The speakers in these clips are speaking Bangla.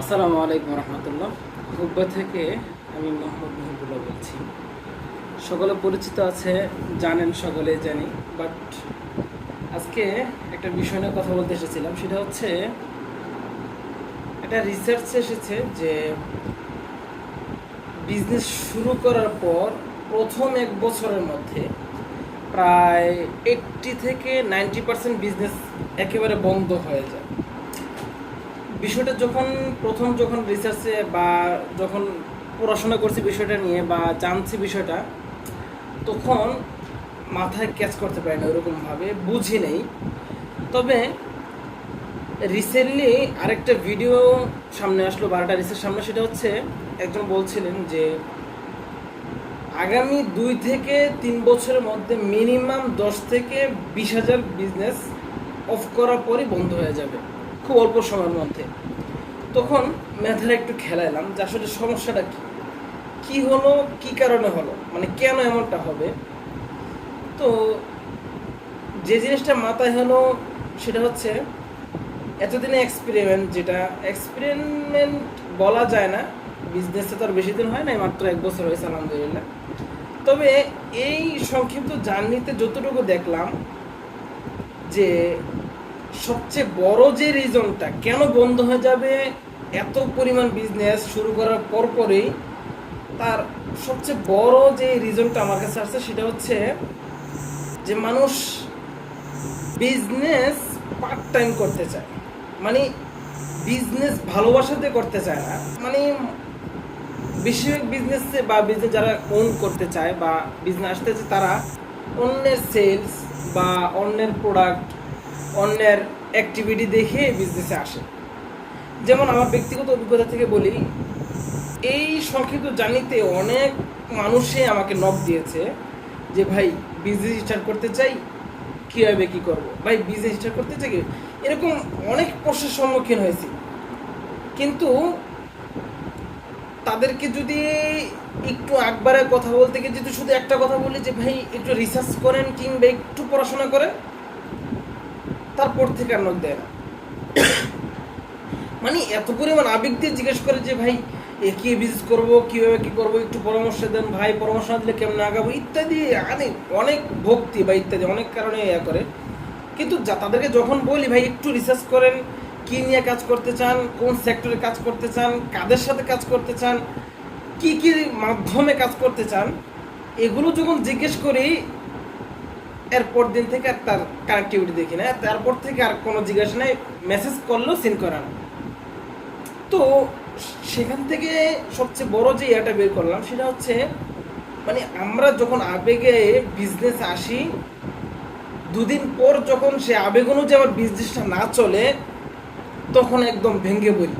আসসালামু আলাইকুম রহমতুল্লাহ। হুব্বা থেকে আমি মোহাম্মদ বলছি। সকলে পরিচিত আছে, জানেন সকলে, জানি। বাট আজকে একটা বিষয় নিয়ে কথা বলতে এসেছিলাম। সেটা হচ্ছে একটা রিসার্চ এসেছে যে বিজনেস শুরু করার পর প্রথম এক বছরের মধ্যে প্রায় এইটটি থেকে নাইনটি পার্সেন্ট বিজনেস একেবারে বন্ধ হয়ে যায়। বিষয়টা যখন প্রথম যখন রিসার্চে বা যখন পড়াশোনা করছি বিষয়টা নিয়ে বা জানছি বিষয়টা, তখন মাথায় ক্যাচ করতে পারি না ওরকমভাবে, বুঝি নেই। তবে রিসেন্টলি আরেকটা ভিডিও সামনে আসলো, বারোটা রিসের সামনে, সেটা হচ্ছে একজন বলছিলেন যে, আগামী দুই থেকে তিন বছরের মধ্যে মিনিমাম দশ থেকে বিশ হাজার বিজনেস অফ করার পরই বন্ধ হয়ে যাবে। খুব অল্প সময়ের মধ্যে। তখন মেধারা একটু খেলা এলাম যে আসলে সমস্যাটা কি? কি হলো? কি কারণে হলো? মানে কেন এমনটা হবে? তো যে জিনিসটা মাথায় হলো সেটা হচ্ছে এতদিনে এক্সপেরিমেন্ট যেটা এক্সপেরিমেন্ট বলা যায় না। বিজনেসে তো আর বেশি দিন হয় না মাত্র এক বছর হয়েছে, আলহামদুলিল্লাহ। তবে এই সংক্ষিপ্ত জার্নিতে যতটুকু দেখলাম যে সবচেয়ে বড় যে রিজনটা কেন বন্ধ হয়ে যাবে, এত পরিমাণ বিজনেস শুরু করার পর পরপরই তার সবচেয়ে বড় যে রিজনটা আমার কাছে আসছে সেটা হচ্ছে যে মানুষ বিজনেস পার্ট টাইম করতে চায়। মানে বিজনেস ভালোবাসাতে করতে চায় না। মানে বেশিরভাগ বিজনেসে বা বিজনেস যারা ওন করতে চায় বা বিজনেস আসতে চায় তারা অন্যের সেলস বা অন্যের প্রোডাক্ট অন্যের অ্যাক্টিভিটি দেখে বিজনেসে আসে। যেমন আমার ব্যক্তিগত অভিজ্ঞতা থেকে বলি, এই সংক্ষিপ্ত জানিতে অনেক মানুষই আমাকে নক দিয়েছে যে, ভাই বিজনেস স্টার্ট করতে চাই, কীভাবে কী করব? ভাই বিজনেস স্টার্ট করতে চাই? এরকম অনেক প্রশ্নের সম্মুখীন হয়েছি। কিন্তু তাদেরকে যদি একটু একবারে কথা বলতে গিয়ে যদি শুধু একটা কথা বলি যে, ভাই, একটু রিসার্চ করেন কিংবা একটু পড়াশোনা করেন তারপর থেকে আর নখ দেয় না। মানে এত পরিমাণ আবেগ দিয়ে জিজ্ঞেস করে যে, ভাই, এ কি বিজনেস করব? কীভাবে কী করব? একটু পরামর্শ দেন, ভাই, পরামর্শ না দিলে কেমন আগাবো? ইত্যাদি অনেক অনেক ভক্তি বা ইত্যাদি, অনেক কারণে ইয়া করে। কিন্তু যা- তাদেরকে যখন বলি, ভাই, একটু রিসার্চ করেন, কি নিয়ে কাজ করতে চান? কোন সেক্টরে কাজ করতে চান? কাদের সাথে কাজ করতে চান? কি কি মাধ্যমে কাজ করতে চান? এগুলো যখন জিজ্ঞেস করি এরপর দিন থেকে আর তার কানেক্টিভিটি দেখি না। তারপর থেকে আর কোনো জিজ্ঞাসা নেই মেসেজ করলেও সিন করা না। তো সেখান থেকে সবচেয়ে বড় যে ইয়েটা বের করলাম, সেটা হচ্ছে মানে আমরা যখন আবেগে বিজনেস আসি, দুদিন পর যখন সে আবেগ অনুযায়ী আমার বিজনেসটা না চলে, তখন একদম ভেঙে পড়ি।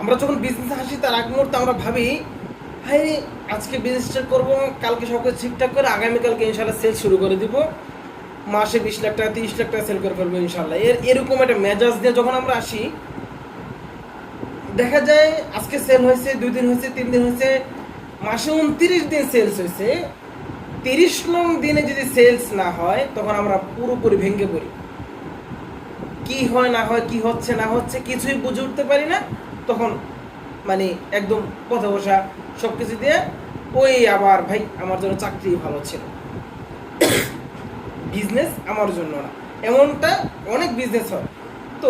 আমরা যখন বিজনেস আসি, তার আগ মুহূর্তে আমরা ভাবি হাই আজকে বিজনেসটা করব, কালকে সব ঠিকঠাক করে আগামীকালকে ইনশাল্লাহ সেল শুরু করে দিব। মাসে বিশ লাখ টাকা, তিরিশ লাখ টাকা সেল করে ফেলব ইনশাল্লাহ। এর, এরকম একটা মেজাজ দিয়ে যখন আমরা আসি, দেখা যায় আজকে সেল হয়েছে, দুই দিন হয়েছে, তিন দিন হয়েছে, মাসে উনত্রিশ দিন সেলস হয়েছে। তিরিশ নং দিনে যদি সেলস না হয়, তখন আমরা পুরোপুরি ভেঙে পড়ি। কি হয়, না হয়, কি হচ্ছে, না হচ্ছে, কিছুই বুঝে উঠতে পারি না। তখন মানে একদম কথা বসা সব কিছু দিয়ে ওই আবার, ভাই, আমার জন্য চাকরি ভালো ছিল। বিজনেস আমার জন্য না। এমনটা অনেক বিজনেস হয়। তো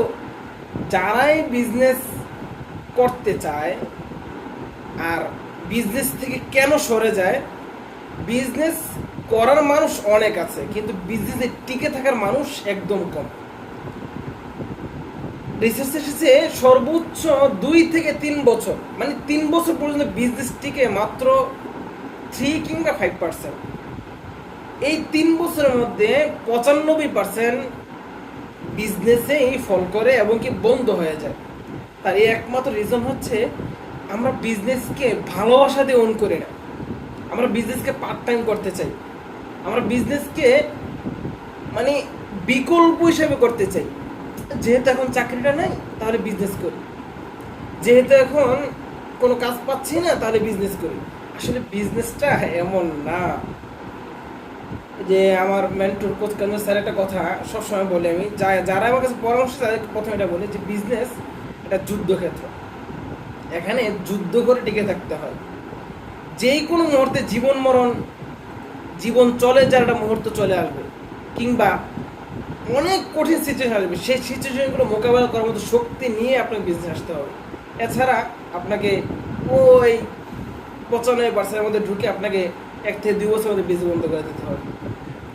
যারাই বিজনেস করতে চায় আর বিজনেস থেকে কেন সরে যায় বিজনেস করার মানুষ অনেক আছে, কিন্তু বিজনেসে টিকে থাকার মানুষ একদম কম। রিসার্চ এসেছে সর্বোচ্চ দুই থেকে তিন বছর। মানে তিন বছর পর্যন্ত বিজনেস টিকে মাত্র থ্রি কিংবা ফাইভ পার্সেন্ট এই তিন বছরের মধ্যে পঁচানব্বই পার্সেন্ট বিজনেসেই ফল করে এবং কি বন্ধ হয়ে যায়। তার এই একমাত্র রিজন হচ্ছে আমরা বিজনেসকে ভালোবাসা দিয়ে ওন করি না। আমরা বিজনেসকে পার্ট টাইম করতে চাই। আমরা বিজনেসকে মানে বিকল্প হিসেবে করতে চাই। যেহেতু এখন চাকরিটা নাই, তাহলে বিজনেস করি। যেহেতু এখন কোনো কাজ পাচ্ছি না, তাহলে বিজনেস করি। আসলে বিজনেসটা এমন না। যে আমার মেন্টর কোচ কাঞ্জন স্যার একটা কথা সবসময় বলি আমি যারা আমার কাছে পরামর্শ তাদের প্রথমে এটা বলি যে বিজনেস এটা যুদ্ধক্ষেত্র। এখানে যুদ্ধ করে টিকে থাকতে হয়। যেই কোনো মুহূর্তে জীবন মরণ, জীবন চলে যার একটা মুহূর্ত চলে আসবে। কিংবা অনেক কঠিন সিচুয়েশন আসবে সেই সিচুয়েশনগুলো মোকাবেলা করার মতো শক্তি নিয়ে আপনাকে বিজনেস আসতে হবে। এছাড়া আপনাকে ওই পঁচানব্বই পার্সেন্টের মধ্যে ঢুকে আপনাকে এক থেকে দুই বছরের মধ্যে বিজনেস বন্ধ করে দিতে হবে।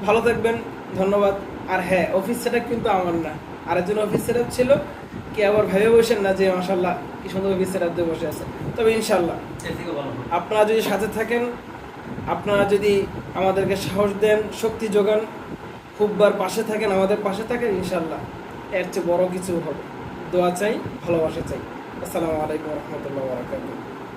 ভালো থাকবেন, ধন্যবাদ। আর হ্যাঁ অফিস সেটা কিন্তু আমার না। আরেকজন অফিস সেট ছিল, কি আবার ভেবে বসেন না যে মাসাল্লাহ কি সুন্দর অফিস সেট দিয়ে বসে আছে। তবে ইনশাল্লাহ আপনারা যদি সাথে থাকেন, আপনারা যদি আমাদেরকে সাহস দেন, শক্তি যোগান খুববার পাশে থাকেন, আমাদের পাশে থাকেন ইনশাল্লাহ এর চেয়ে বড় কিছু হবে। দোয়া চাই, ভালোবাসা চাই। আসসালামু আলাইকুম রহমতুল্লাহ বারাকাতুহ।